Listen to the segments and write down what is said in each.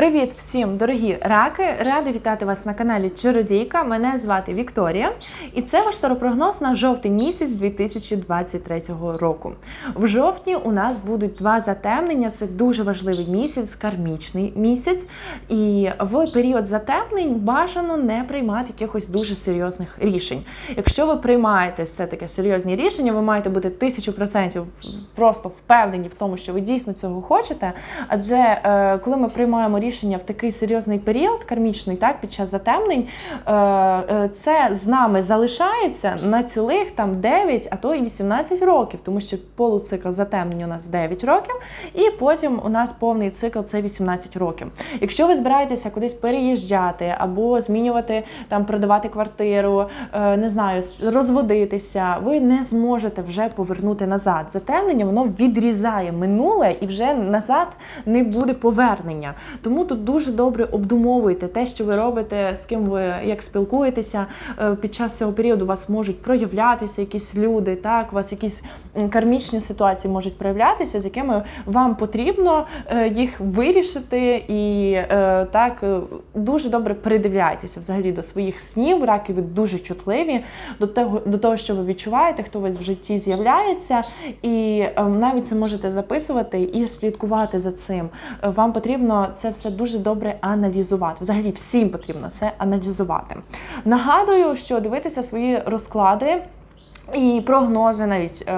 Привіт всім, дорогі раки! Рада вітати вас на каналі Чародійка. Мене звати Вікторія, і це ваш таропрогноз на жовтий місяць 2023 року. В жовтні у нас будуть два затемнення. Це дуже важливий місяць, кармічний місяць. І в період затемнень бажано не приймати якихось дуже серйозних рішень. Якщо ви приймаєте все таки серйозні рішення, ви маєте бути тисячу процентів просто впевнені в тому, що ви дійсно цього хочете. Адже е, коли ми приймаємо рішення в такий серйозний період, кармічний, так під час затемнень, е, е, це з нами залишається на цілих там 9, а то і 18 років, тому що полуцикл затемнень у нас 9 років, і потім у нас повний цикл це 18 років. Якщо ви збираєтеся кудись переїжджати або змінювати там, продавати квартиру, е, не знаю, розводитися, ви не зможете вже повернути назад. Затемнення воно відрізає минуле і вже назад не буде повернення. Тому тут дуже добре обдумовуйте те, що ви робите, з ким ви як спілкуєтеся. Е, Під час цього періоду у вас можуть проявлятися якісь люди, так, у вас якісь кармічні ситуації можуть проявлятися, з якими вам потрібно е, їх вирішити, і е, так дуже добре придивляйтеся взагалі до своїх снів. Раки ви дуже чутливі до того, до того, що ви відчуваєте, хто у вас в житті з'являється, і е, навіть це можете записувати і слідкувати за цим. Вам потрібно це все дуже добре аналізувати. Взагалі, всім потрібно це аналізувати. Нагадую, що дивитися свої розклади. І прогнози навіть е,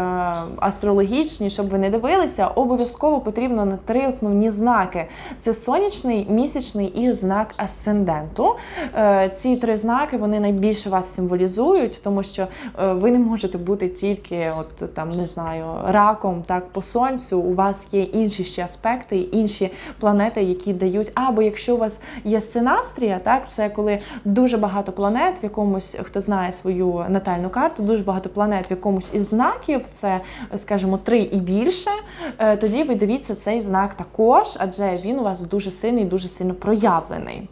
астрологічні, щоб ви не дивилися, обов'язково потрібно на три основні знаки: це сонячний, місячний і знак асценденту. Е, ці три знаки вони найбільше вас символізують, тому що е, ви не можете бути тільки, от там не знаю, раком, так по сонцю. У вас є інші ще аспекти, інші планети, які дають. Або якщо у вас є сценастрія, так це коли дуже багато планет в якомусь, хто знає свою натальну карту, дуже багато планет в якомусь із знаків, це, скажімо, три і більше. е, Тоді ви дивіться цей знак також, адже він у вас дуже сильний, дуже сильно проявлений.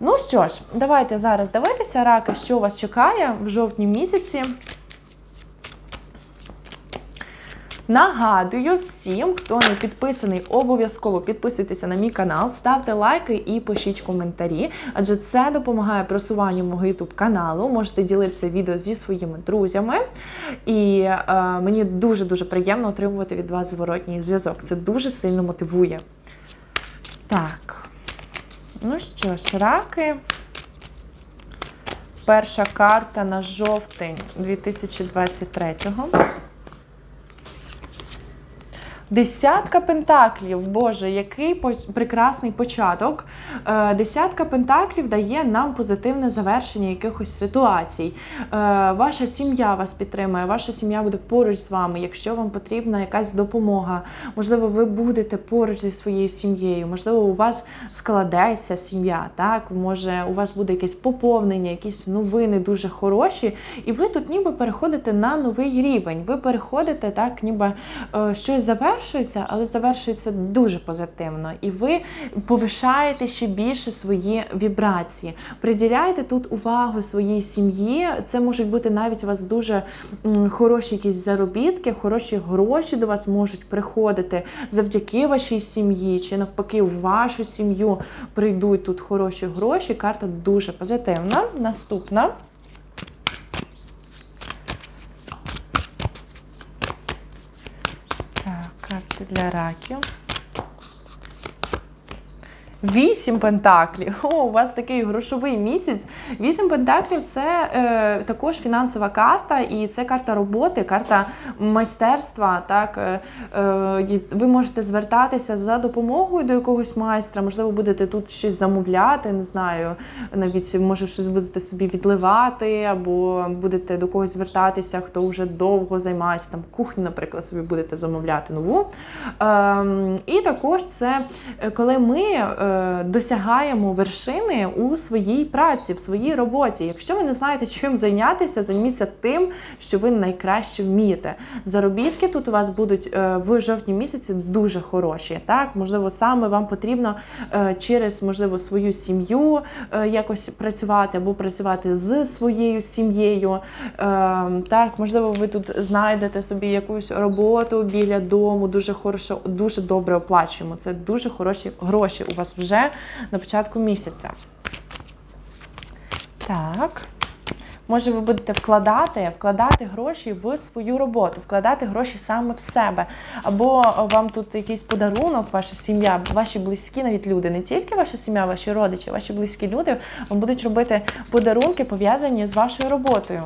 Ну що ж, давайте зараз дивитися, раки, що вас чекає в жовтні місяці. Нагадую всім, хто не підписаний, обов'язково підписуйтеся на мій канал, ставте лайки і пишіть коментарі, адже це допомагає просуванню мого YouTube каналу. Можете ділитися відео зі своїми друзями. І е, мені дуже-дуже приємно отримувати від вас зворотній зв'язок. Це дуже сильно мотивує. Так. Ну що ж, раки. Перша карта на жовтень 2023-го. Десятка пентаклів, Боже, який прекрасний початок. Е, Десятка пентаклів дає нам позитивне завершення якихось ситуацій. Е, Ваша сім'я вас підтримує, ваша сім'я буде поруч з вами. Якщо вам потрібна якась допомога, можливо, ви будете поруч зі своєю сім'єю, можливо, у вас складеться сім'я, так може у вас буде якесь поповнення, якісь новини дуже хороші, і ви тут ніби переходите на новий рівень. Ви переходите так, ніби е, щось завершується, але завершується дуже позитивно. І ви повишаєте ще більше свої вібрації. Приділяйте тут увагу своїй сім'ї. Це можуть бути навіть у вас дуже хороші якісь заробітки, хороші гроші до вас можуть приходити завдяки вашій сім'ї, чи навпаки, в вашу сім'ю прийдуть тут хороші гроші. Карта дуже позитивна. Наступна. Так, карти для раків. Вісім пентаклів. О, у вас такий грошовий місяць. Вісім пентаклів це е, також фінансова карта, і це карта роботи, карта майстерства. Так, е, е, ви можете звертатися за допомогою до якогось майстра. Можливо, будете тут щось замовляти, не знаю, навіть може щось будете собі відливати, або будете до когось звертатися, хто вже довго займається там кухню, наприклад, собі будете замовляти нову. Ем, і також це е, коли ми е, досягаємо вершини у своїй праці, в своїй роботі. Якщо ви не знаєте, чим зайнятися, займіться тим, що ви найкраще вмієте. Заробітки тут у вас будуть е, в жовтні місяці дуже хороші. Так, можливо, саме вам потрібно е, через можливо свою сім'ю е, якось працювати або працювати з своєю сім'єю. Е, Так, можливо, ви тут знайдете собі якусь роботу біля дому, дуже хорошо, дуже добре оплачуємо. Це дуже хороші гроші у вас вже на початку місяця. Так. Може, ви будете вкладати, вкладати гроші в свою роботу, вкладати гроші саме в себе. Або вам тут якийсь подарунок, ваша сім'я, ваші близькі, навіть люди, не тільки ваша сім'я, ваші родичі, ваші близькі люди вам будуть робити подарунки, пов'язані з вашою роботою.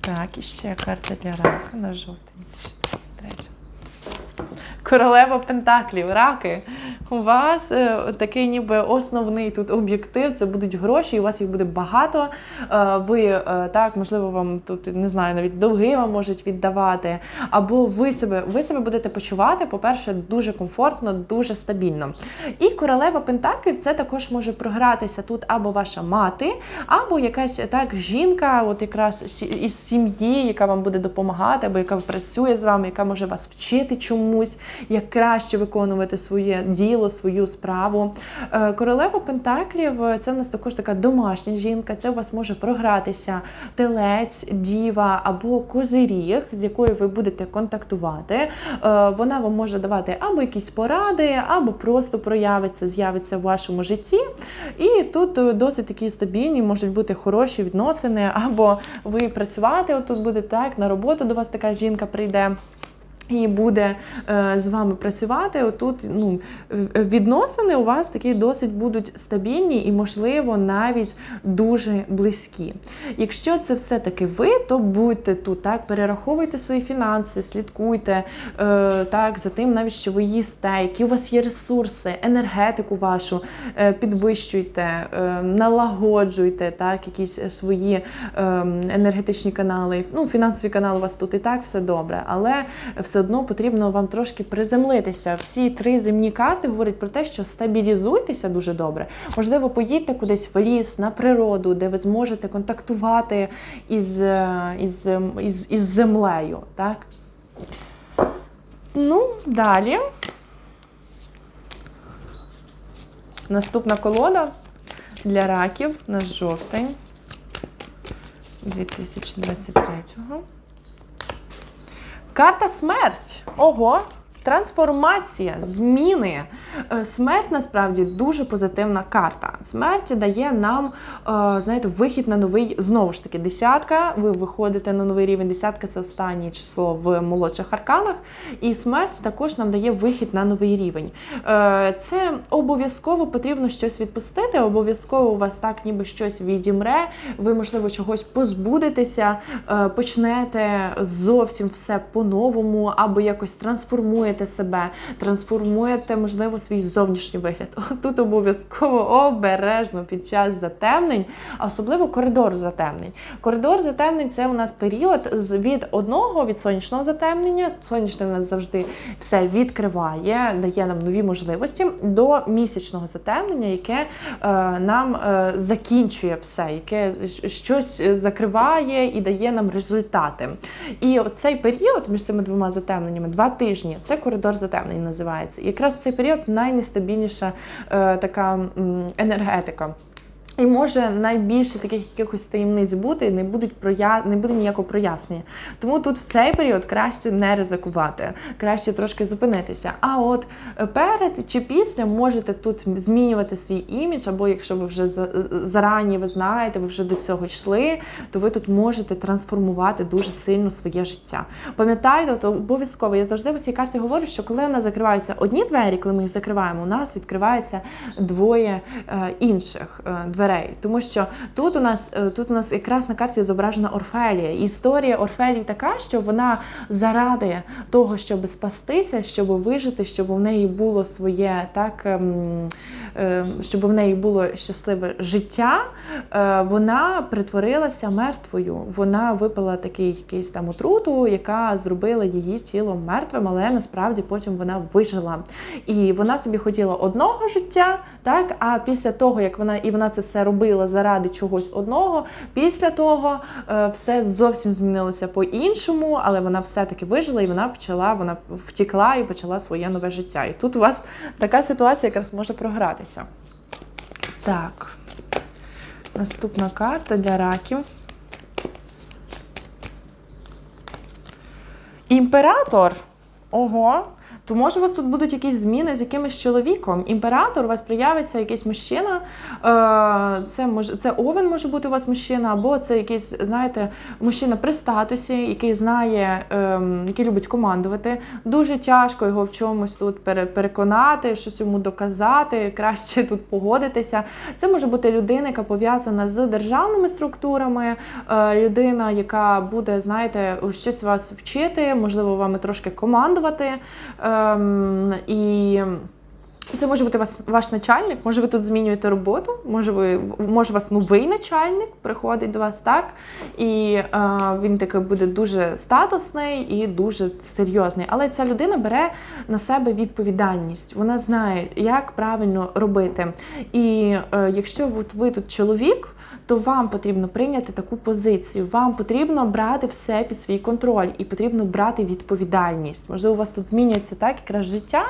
Так, і ще карта для рака на жовтень 2023. Королева Пентаклів, раки. У вас е, такий ніби основний тут об'єктив, це будуть гроші, і у вас їх буде багато. Е, ви е, так, можливо, вам тут не знаю, навіть довги вам можуть віддавати. Або ви себе ви себе будете почувати, по-перше, дуже комфортно, дуже стабільно. І королева Пентаклів це також може програтися тут або ваша мати, або якась так жінка, от якраз із сім'ї, яка вам буде допомагати, або яка працює з вами, яка може вас вчити чомусь, як краще виконувати своє діло, свою справу. Е, Королева Пентаклів е, це в нас також така домашня жінка. Це у вас може програтися телець, діва або козиріг, з якою ви будете контактувати. Е, Вона вам може давати або якісь поради, або просто проявиться, з'явиться в вашому житті. І тут досить такі стабільні, можуть бути хороші відносини, або ви працювати отут будете так, на роботу до вас така жінка прийде. І буде е, з вами працювати. Отут ну, е, відносини у вас такі досить будуть стабільні і, можливо, навіть дуже близькі. Якщо це все-таки ви, то будьте тут, так, перераховуйте свої фінанси, слідкуйте е, так, за тим, навіть що ви їсте, які у вас є ресурси, енергетику вашу підвищуйте, налагоджуйте так, якісь свої е, енергетичні канали. Ну, фінансові канали у вас тут і так все добре, але все одно потрібно вам трошки приземлитися. Всі три земні карти говорять про те, що стабілізуйтеся дуже добре. Можливо, поїдьте кудись в ліс, на природу, де ви зможете контактувати із, е, із, із, із землею. Так? Ну, далі. Наступна колода для раків на жовтень 2023-го. Карта смерть. Ого! Трансформація, зміни. Е, Смерть насправді дуже позитивна карта. Смерть дає нам, е, знаєте, вихід на новий, знову ж таки, десятка. Ви виходите на новий рівень. Десятка це останнє число в молодших арканах. І смерть також нам дає вихід на новий рівень. Е, Це обов'язково потрібно щось відпустити. Обов'язково у вас так, ніби щось відімре. Ви, можливо, чогось позбудетеся, почнете зовсім все по-новому, або якось трансформуєте себе, трансформуєте, можливо, свій зовнішній вигляд. Тут обов'язково обережно під час затемнень, а особливо коридор затемнень. Коридор затемнень це у нас період від одного від сонячного затемнення. Сонячне у нас завжди все відкриває, дає нам нові можливості до місячного затемнення, яке е, нам е, закінчує все, яке щось закриває і дає нам результати. І цей період між цими двома затемненнями, два тижні, це коридор затемнень називається. І якраз цей період найнестабільніша е, така енергетика. І може найбільше таких якихось таємниць бути, не будуть проя... не буде ніякого прояснення. Тому тут в цей період краще не ризикувати, краще трошки зупинитися. А от перед чи після можете тут змінювати свій імідж, або якщо ви вже зарані ви знаєте, ви вже до цього йшли, то ви тут можете трансформувати дуже сильно своє життя. Пам'ятайте, то обов'язково я завжди в цій карті говорю, що коли у нас закриваються одні двері, коли ми їх закриваємо, у нас відкривається двоє е, інших е, дверей. Тому що тут у нас е, тут у нас якраз на карті зображена Орфелія. Історія Орфелії така, що вона заради того, щоб спастися, щоб вижити, щоб в неї було своє так, ем, е, щоб в неї було щасливе життя, е, вона притворилася мертвою. Вона випила такий якийсь там отруту, яка зробила її тіло мертвим, але насправді потім вона вижила. І вона собі хотіла одного життя, так а після того, як вона і вона це все робила заради чогось одного, після того е, все зовсім змінилося по-іншому, але вона все-таки вижила і вона почала, вона втікла і почала своє нове життя. І тут у вас така ситуація якраз може програтися. Так. Наступна карта для раків. Імператор. Ого. То може у вас тут будуть якісь зміни з якимось чоловіком. Імператор у вас проявиться якийсь мужчина. Е, Це може це овен може бути у вас мужчина, або це якийсь, знаєте, мужчина при статусі, який знає, ем, який любить командувати. Дуже тяжко його в чомусь тут пере- переконати, щось йому доказати, краще тут погодитися. Це може бути людина, яка пов'язана з державними структурами, е, людина, яка буде, знаєте, щось вас вчити, можливо, вами трошки командувати. Ем, і це може бути вас, ваш начальник, може ви тут змінюєте роботу, може ви може вас новий начальник приходить до вас, так? І е, він такий буде дуже статусний і дуже серйозний. Але ця людина бере на себе відповідальність. Вона знає, як правильно робити. І е, якщо от ви тут чоловік. То вам потрібно прийняти таку позицію. Вам потрібно брати все під свій контроль і потрібно брати відповідальність. Можливо, у вас тут змінюється так якраз життя.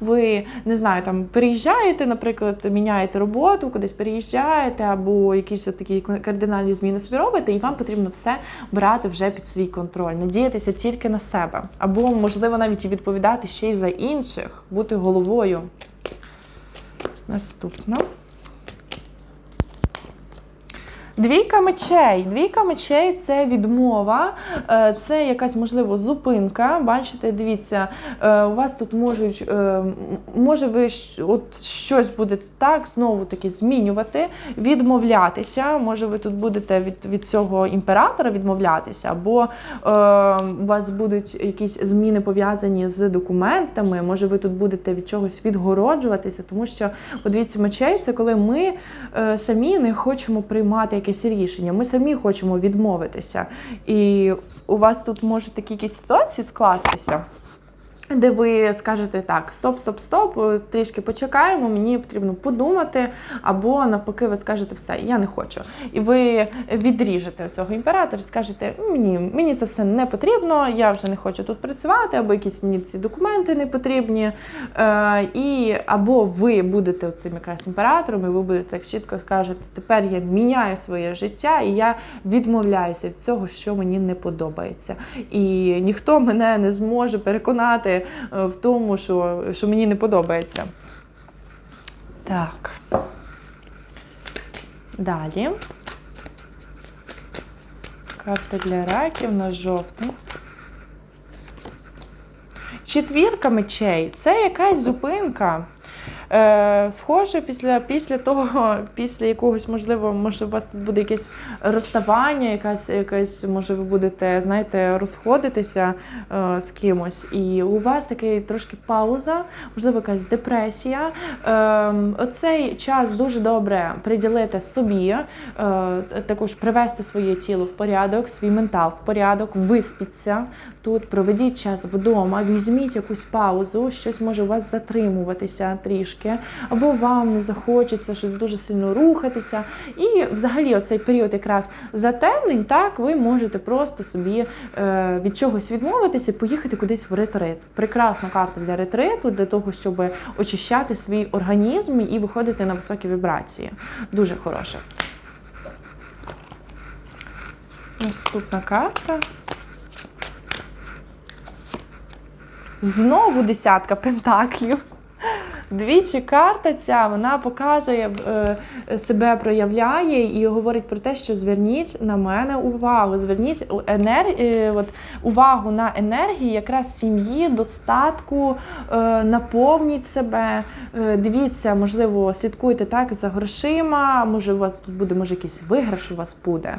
Ви не знаю, там переїжджаєте, наприклад, міняєте роботу, кудись переїжджаєте, або якісь такі кардинальні зміни собі робите, і вам потрібно все брати вже під свій контроль, надіятися тільки на себе, або можливо навіть і відповідати ще й за інших, бути головою. Наступно. Двійка мечей. Двійка мечей це відмова, е, це якась можливо зупинка. Бачите, дивіться, е, у вас тут можуть, е, може ви от щось буде так, знову таки змінювати, відмовлятися. Може, ви тут будете від, від цього імператора відмовлятися, або у вас будуть якісь зміни пов'язані з документами. Може, ви тут будете від чогось відгороджуватися, тому що подивіться, мечей це коли ми самі не хочемо приймати якесь рішення. Ми самі хочемо відмовитися. І у вас тут можуть такі якісь ситуації скластися. Де ви скажете так, стоп, стоп, стоп, е, трішки почекаємо, мені потрібно подумати, або навпаки, ви скажете все, я не хочу. І ви відріжете цього імператора, скажете, мені, мені це все не потрібно, я вже не хочу тут працювати, або якісь мені ці документи не потрібні. Е, і або ви будете цим якраз імператором, і ви будете так чітко скажете, тепер я міняю своє життя, і я відмовляюся від цього, що мені не подобається. І ніхто мене не зможе переконати е, в тому, що, що мені не подобається. Так. Далі. Карта для раків на жовтий. Четвірка мечей це якась зупинка. Е, схоже, після, після того, після якогось, можливо, може, у вас тут буде якесь розставання, якась, якась, може, ви будете, знаєте, розходитися е, з кимось, і у вас такий трошки пауза, можливо, якась депресія. Е, оцей час дуже добре приділити собі, е, також привести своє тіло в порядок, свій ментал в порядок, виспіться тут, проведіть час вдома, візьміть якусь паузу, щось може у вас затримуватися трішки, або вам не захочеться щось дуже сильно рухатися. І взагалі, оцей період якраз затемнень, так ви можете просто собі е, від чогось відмовитися, і поїхати кудись в ретрит. Прекрасна карта для ретриту, для того, щоб очищати свій організм і виходити на високі вібрації. Дуже хороше. Наступна карта. Знову десятка пентаклів. Двічі карта ця вона показує е, себе, проявляє і говорить про те, що зверніть на мене увагу. Зверніть енер... е, от, увагу на енергії якраз сім'ї, достатку, е, наповніть себе. Е, дивіться, можливо, слідкуйте так за грошима. Може, у вас тут буде, може, якийсь виграш у вас буде.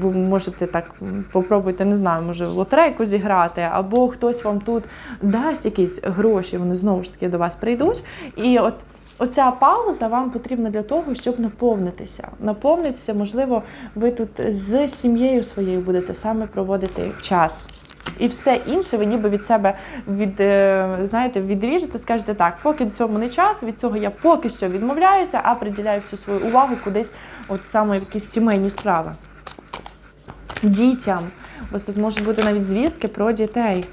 Ви можете так попробуйте, не знаю, може, в лотерейку зіграти, або хтось вам тут дасть якісь гроші, вони знову ж таки до вас прийдуть. І от оця пауза вам потрібна для того, щоб наповнитися. Наповнитися, можливо, ви тут з сім'єю своєю будете саме проводити час. І все інше ви ніби від себе від, е, знаєте, відріжете, скажете так, поки цьому не час, від цього я поки що відмовляюся, а приділяю всю свою увагу кудись, от саме якісь сімейні справи. Дітям. Вас тут можуть бути навіть звістки про дітей.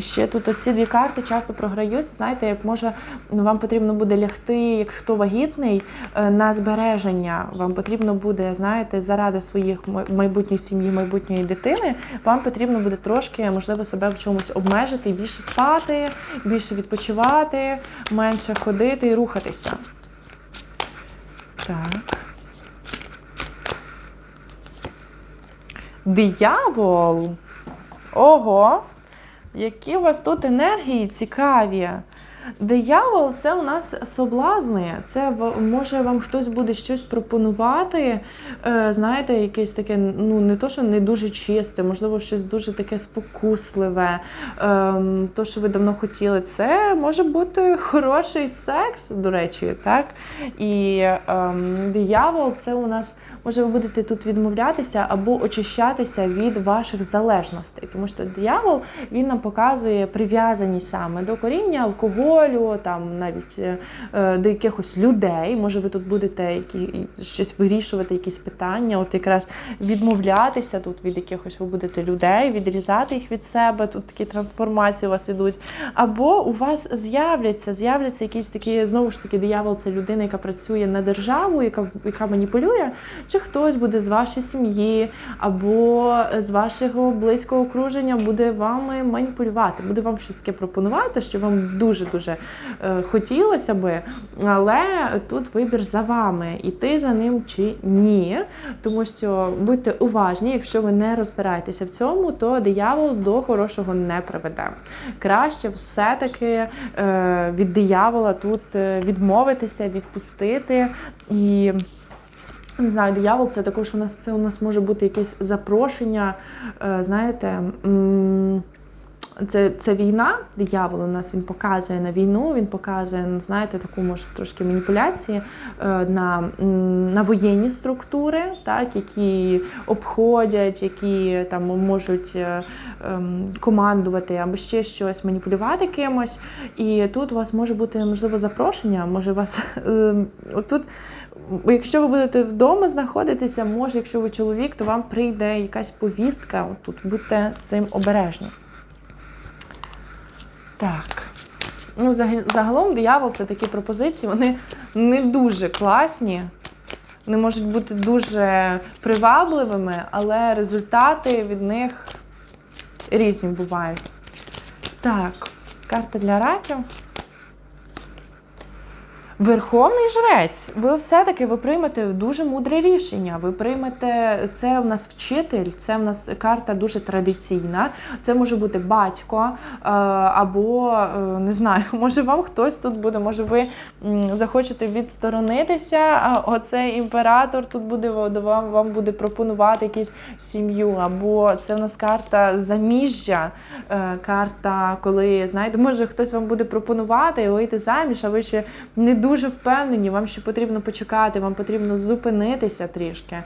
Ще тут оці дві карти часто програються. Знаєте, як може вам потрібно буде лягти, як хто вагітний, е, на збереження. Вам потрібно буде, знаєте, заради своїх майбутньої сім'ї, майбутньої дитини, вам потрібно буде трошки, можливо, себе в чомусь обмежити, більше спати, більше відпочивати, менше ходити і рухатися. Так. Диявол. Ого! Які у вас тут енергії цікаві. Диявол це у нас соблазни. Це може вам хтось буде щось пропонувати. Е, знаєте, якесь таке, ну не то, що не дуже чисте, можливо, щось дуже таке спокусливе. Ем, то, що ви давно хотіли, це може бути хороший секс, до речі, так? І ем, диявол це у нас. Може, ви будете тут відмовлятися або очищатися від ваших залежностей, тому що диявол він нам показує прив'язаність саме до коріння, алкоголю, там навіть е, е, до якихось людей. Може, ви тут будете які, щось вирішувати, якісь питання, от якраз відмовлятися тут від якихось ви будете людей, відрізати їх від себе. Тут такі трансформації у вас ідуть. Або у вас з'являться, з'являться якісь такі, знову ж таки, диявол це людина, яка працює на державу, яка, яка маніпулює чи хтось буде з вашої сім'ї або з вашого близького окруження буде вами маніпулювати, буде вам щось таке пропонувати, що вам дуже-дуже е, хотілося би, але тут вибір за вами, іти за ним чи ні. Тому що будьте уважні, якщо ви не розбираєтеся в цьому, то диявол до хорошого не приведе. Краще все-таки е, від диявола тут е, відмовитися, відпустити і. Не знаю, диявол це також у нас це у нас може бути якесь запрошення. е, Знаєте, це, це війна. Диявол у нас він показує на війну, він показує, ну, знаєте, таку може трошки маніпуляції е, на, на воєнні структури, так, які обходять, які там можуть е, ем, командувати або ще щось, маніпулювати кимось. І тут у вас може бути можливо запрошення, може вас ем, тут. Якщо ви будете вдома знаходитися, може, якщо ви чоловік, то вам прийде якась повістка. Тут будьте з цим обережні. Так. Ну, загалом диявол це такі пропозиції, вони не дуже класні. не можуть бути дуже привабливими, але результати від них різні бувають. Так, карта для раків. Верховний жрець, ви все-таки ви приймете дуже мудре рішення. Ви приймете це в нас вчитель, це в нас карта дуже традиційна. Це може бути батько е, або е, не знаю, може вам хтось тут буде, може ви захочете відсторонитися. А оцей імператор тут буде вам, вам буде пропонувати якусь сім'ю, або це в нас карта заміжжя, е, карта, коли знаєте, може хтось вам буде пропонувати вийти заміж, а ви ще не дуже впевнені, вам ще потрібно почекати, вам потрібно зупинитися трішки.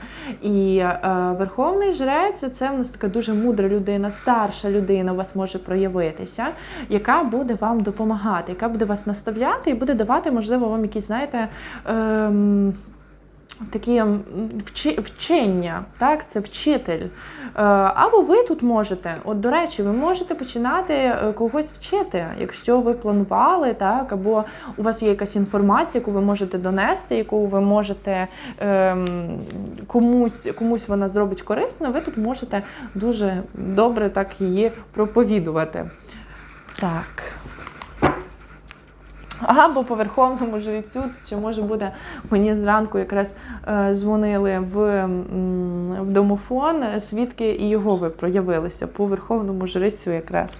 І е, Верховний Жрець це в нас така дуже мудра людина, старша людина у вас може проявитися, яка буде вам допомагати, яка буде вас наставляти і буде давати, можливо, вам якісь, знаєте. Ем, Такі вчення, так, це вчитель. Е, Або ви тут можете, от до речі, ви можете починати е, когось вчити, якщо ви планували, так, або у вас є якась інформація, яку ви можете донести, яку ви можете ем, комусь, комусь вона зробить корисно, ви тут можете дуже добре так її проповідувати. Так. Або по верховному жрецю, що може буде мені зранку якраз е, дзвонили в, в домофон, е, свідки і його ви проявилися по верховному жрецю якраз.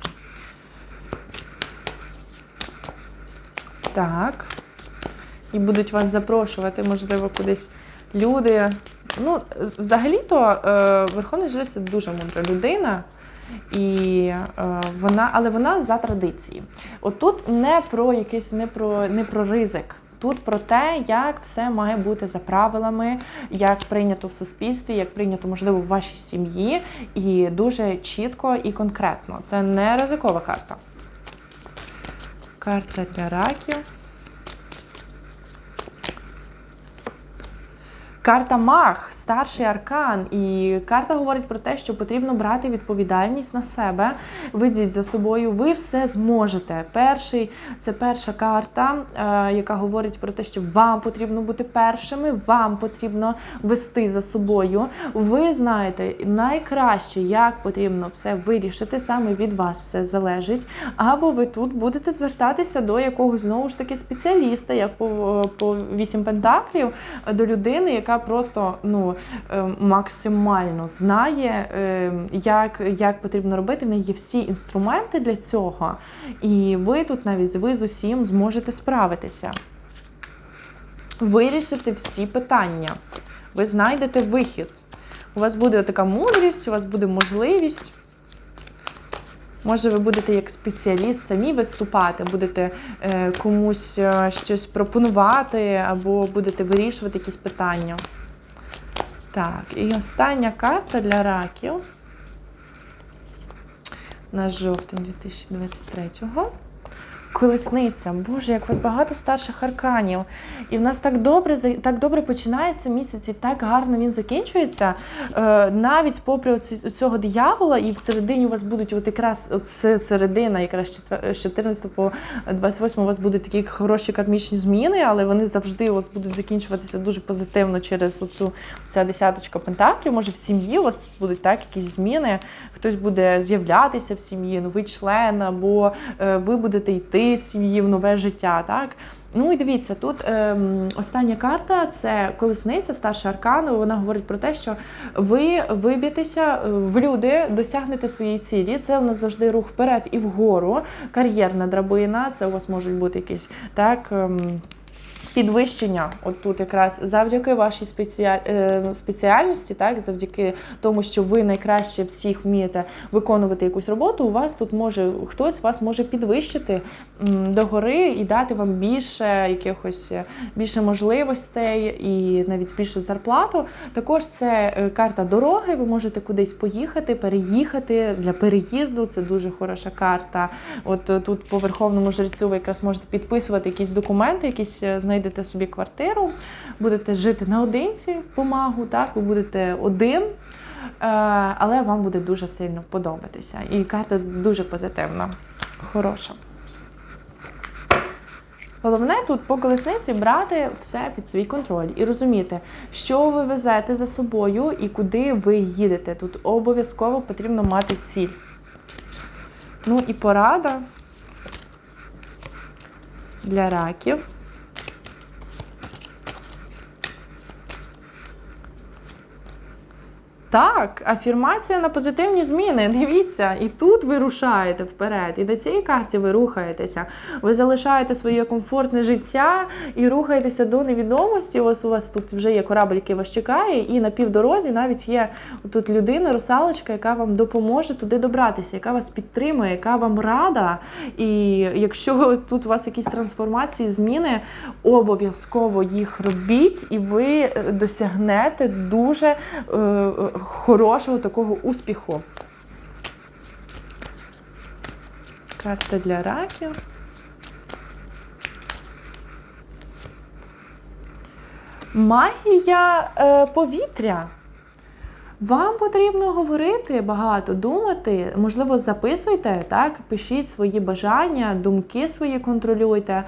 Так. І будуть вас запрошувати, можливо, кудись люди. Ну, е, взагалі-то е, Верховний жрець це дуже мудра людина. І е, вона, але вона за традиції. Отут не про якийсь не про не про ризик. Тут про те, як все має бути за правилами, як прийнято в суспільстві, як прийнято, можливо, в вашій сім'ї, і дуже чітко і конкретно. Це не ризикова карта. Карта для раків. Карта Мах старший аркан, і карта говорить про те, що потрібно брати відповідальність на себе. Видіть за собою, ви все зможете. Перший це перша карта, е, яка говорить про те, що вам потрібно бути першими, вам потрібно вести за собою. Ви знаєте найкраще, як потрібно все вирішити. Саме від вас все залежить. Або ви тут будете звертатися до якогось знову ж таки спеціаліста, як по, по вісім пентаклів, до людини, яка просто ну е, максимально знає, е, як, як потрібно робити. В неї є всі інструменти для цього. І ви тут навіть ви з усім зможете справитися. Вирішити всі питання. Ви знайдете вихід. У вас буде така мудрість, у вас буде можливість. Може, ви будете як спеціаліст самі виступати, будете е, комусь щось пропонувати, або будете вирішувати якісь питання. Так, і остання карта для раків на жовтень 2023-го. Колесниця. Боже, як вас багато старших арканів. І в нас так добре так добре починається місяць, і так гарно він закінчується. Е, навіть попри цього диявола, і всередині у вас будуть от якраз середина, якраз з 14 по 28 у вас будуть такі хороші кармічні зміни, але вони завжди у вас будуть закінчуватися дуже позитивно через оцю ця десяточка пентаклів. Може, в сім'ї у вас будуть так якісь зміни, хтось буде з'являтися в сім'ї, новий член, або е, ви будете йти сім'ї в нове життя. так? Ну і дивіться, тут ем, остання карта це колесниця, старша аркану. Вона говорить про те, що ви виб'єтеся е, в люди, досягнете своєї цілі. Це у нас завжди рух вперед і вгору, кар'єрна драбина. Це у вас можуть бути якісь так. Е, підвищення, от тут якраз завдяки вашій спеціаль... Е, спеціальності, так завдяки тому, що ви найкраще всіх вмієте виконувати якусь роботу. У вас тут може хтось вас може підвищити догори і дати вам більше якихось е, більше можливостей і навіть більшу зарплату. Також це е, карта дороги. Ви можете кудись поїхати, переїхати для переїзду. Це дуже хороша карта. От тут по верховному жрецю ви якраз можете підписувати якісь документи, якісь знайти знайдете собі квартиру, будете жити наодинці помагу, так, ви будете один, е, але вам буде дуже сильно подобатися. І карта дуже позитивна, хороша. Головне тут по колесниці брати все під свій контроль і розуміти, що ви везете за собою і куди ви їдете. Тут обов'язково потрібно мати ціль. Ну і порада для раків. Так, афірмація на позитивні зміни. Дивіться, і тут ви рушаєте вперед, і до цієї карті ви рухаєтеся. Ви залишаєте своє комфортне життя і рухаєтеся до невідомості. Ось у вас тут вже є корабль, який вас чекає, і на півдорозі навіть є тут людина, русалочка, яка вам допоможе туди добратися, яка вас підтримує, яка вам рада. І якщо тут у вас якісь трансформації, зміни, обов'язково їх робіть, і ви досягнете дуже. Хорошого такого успіху. Карта для раків. Магія е, повітря. Вам потрібно говорити багато, думати, можливо, записуйте, так, пишіть свої бажання, думки свої контролюйте.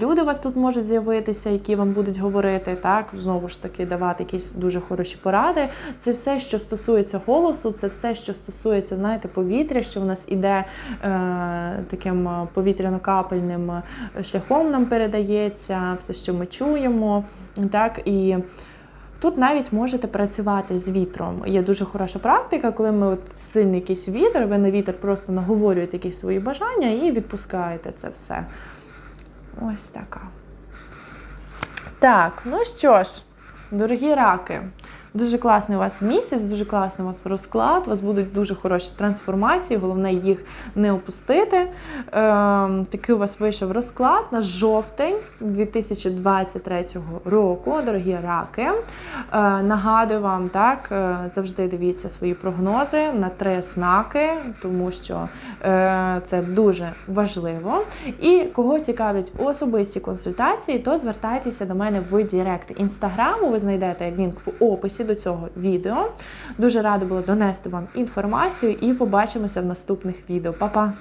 Люди у вас тут можуть з'явитися, які вам будуть говорити, так, знову ж таки, давати якісь дуже хороші поради. Це все, що стосується голосу, це все, що стосується, знаєте, повітря, що в нас іде е, таким повітряно-капельним шляхом нам передається, все, що ми чуємо. так, і Тут навіть можете працювати з вітром. Є дуже хороша практика, коли ми от сильний якийсь вітер, ви на вітер просто наговорюєте якісь свої бажання і відпускаєте це все. Ось така. Так, ну що ж, дорогі раки. Дуже класний у вас місяць, дуже класний у вас розклад. У вас будуть дуже хороші трансформації, головне їх не опустити. Е, Такий у вас вийшов розклад на жовтень 2023 року, дорогі раки. Е, Нагадую вам, так, е, завжди дивіться свої прогнози на три знаки, тому що е, це дуже важливо. І кого цікавлять особисті консультації, то звертайтеся до мене в Директ інстаграму. Ви знайдете лінк в описі кінці до цього відео. Дуже рада була донести вам інформацію і побачимося в наступних відео. Па-па!